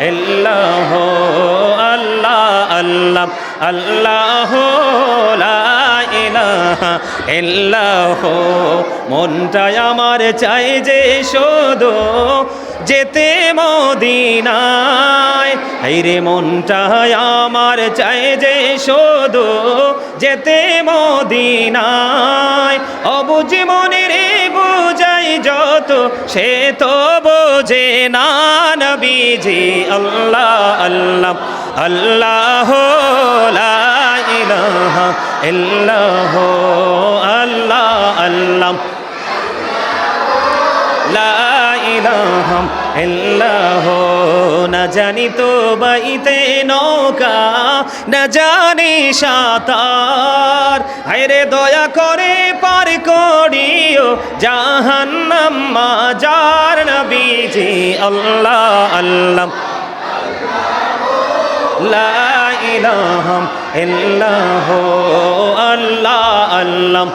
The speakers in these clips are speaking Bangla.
ইলাহা আল্লাহ আল্লাহ আল্লাহ লা ইলাহা মনটাই আমার চাই যে শুধু যেতে মদিনায়। হাইরে মনটাই আমার চাই যে শুধু যেতে মদিনায়। অবুঝ মনের বুঝাই যত, সে তো বোঝে না নবীজি। আল্লাহ আল্লাহ আল্লাহ ইলাহা ইল্লাহ, আল্লাহ আল্লাহ। লা ইলাহা ইল্লাহ, না জানি তো বাইতে নৌকা, না জানি সাঁতার। হায়রে দয়া করে পার করিও জাহান্নাম মাজার নবীজি, আল্লাহ আল্লাহ। লা ইলাহা ইল্লাহ, আল্লাহ আল্লাহ।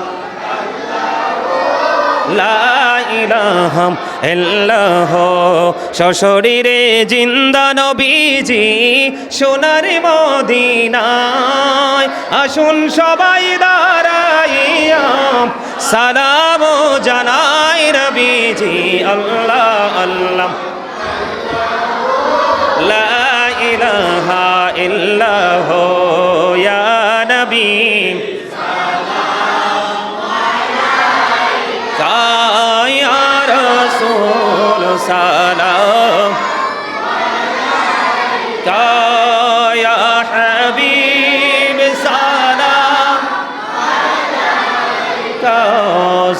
লা ইলাহা ইল্লাহ সশরীরে জিন্দা নবীজি সোনার মদিনায়। আসুন সবাই দাঁড়াইয়া সালাম জানাই নবীজি। আল্লাহ আল্লাহ। লা ইলাহা ইল্লাহ।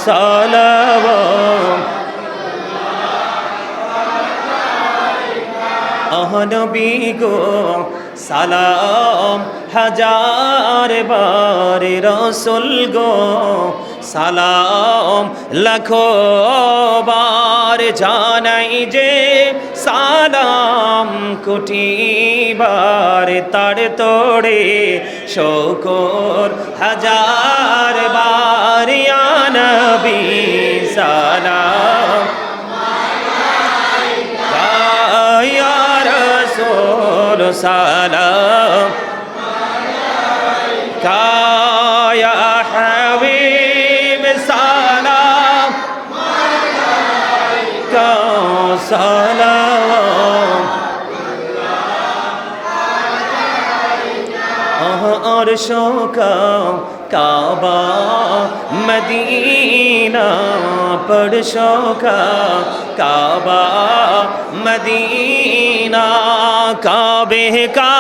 সালাম। অহনবী গো, সালাম। হাজার বার রসুল গো, সালাম। লখো বার জানাই যে সালাম, কুটি বার তার তোড়ে। শোকর হাজার বারে سلام يا رسول سلام يا حبيب سلام سلام عرشك أه، কাবা, মদিনা পড়শো কাবা, মদিনা, কাবে কা,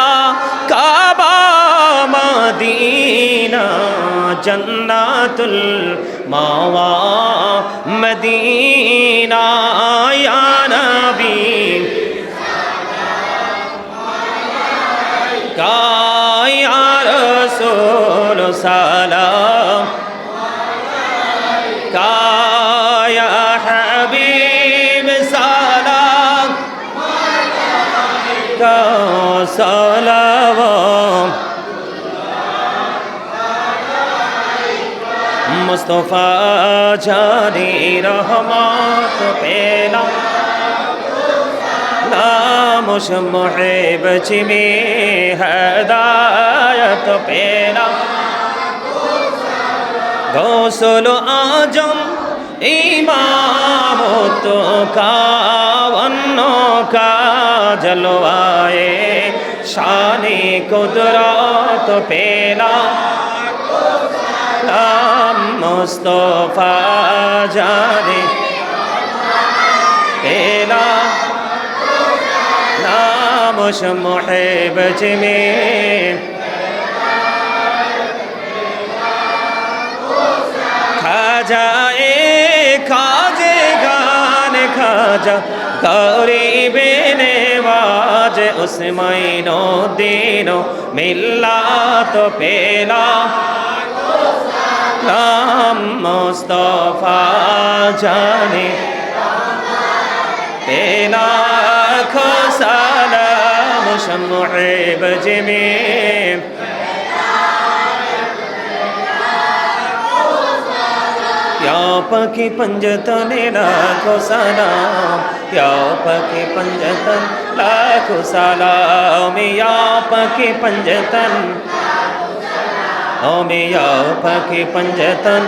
কাবা, মদিনা, জন্নাতুল মাওয়া। মদিনা, ইয়া নবী। কা সালাম মুস্তফা জানি রহমত পেলাম নামুস মহেব চিমি হদায়ত পেলাম গৌসল আজম ইমামত কাবন্ন কা জলওয়ায়ে, শানে কুদরত পেলা। নাম মুস্তফা জানে পেলা। নামস মোহেব জিমে খাজায়ে খাজে গান খাজা। करीबे नेवाज उस महीनो दिनो मिला तो पेला। राम मुस्तफ़ा जाने। पेला सलाम शमुए बजमें या पकी पंजतने लाखों सलाम। યા પકે પંજતન લાખો સલામ યા પકે પંજતન ઓમે યા પકે পঞ্জতন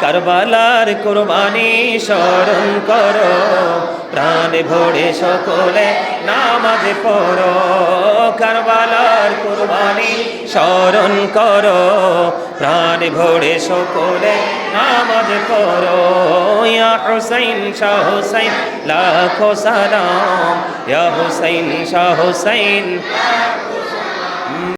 কারবালার কোরবানি স্মরণ করো প্রাণ ভরে সকলে নামাজে পড়ো কারবালার কোরবানি স্মরণ করো প্রাণ ভরে সকলে নামাজে পড়ো ইয়া হুসাইন শাহ হুসাইন লাখো সালাম ইয়া হুসাইন শাহ হুসাইন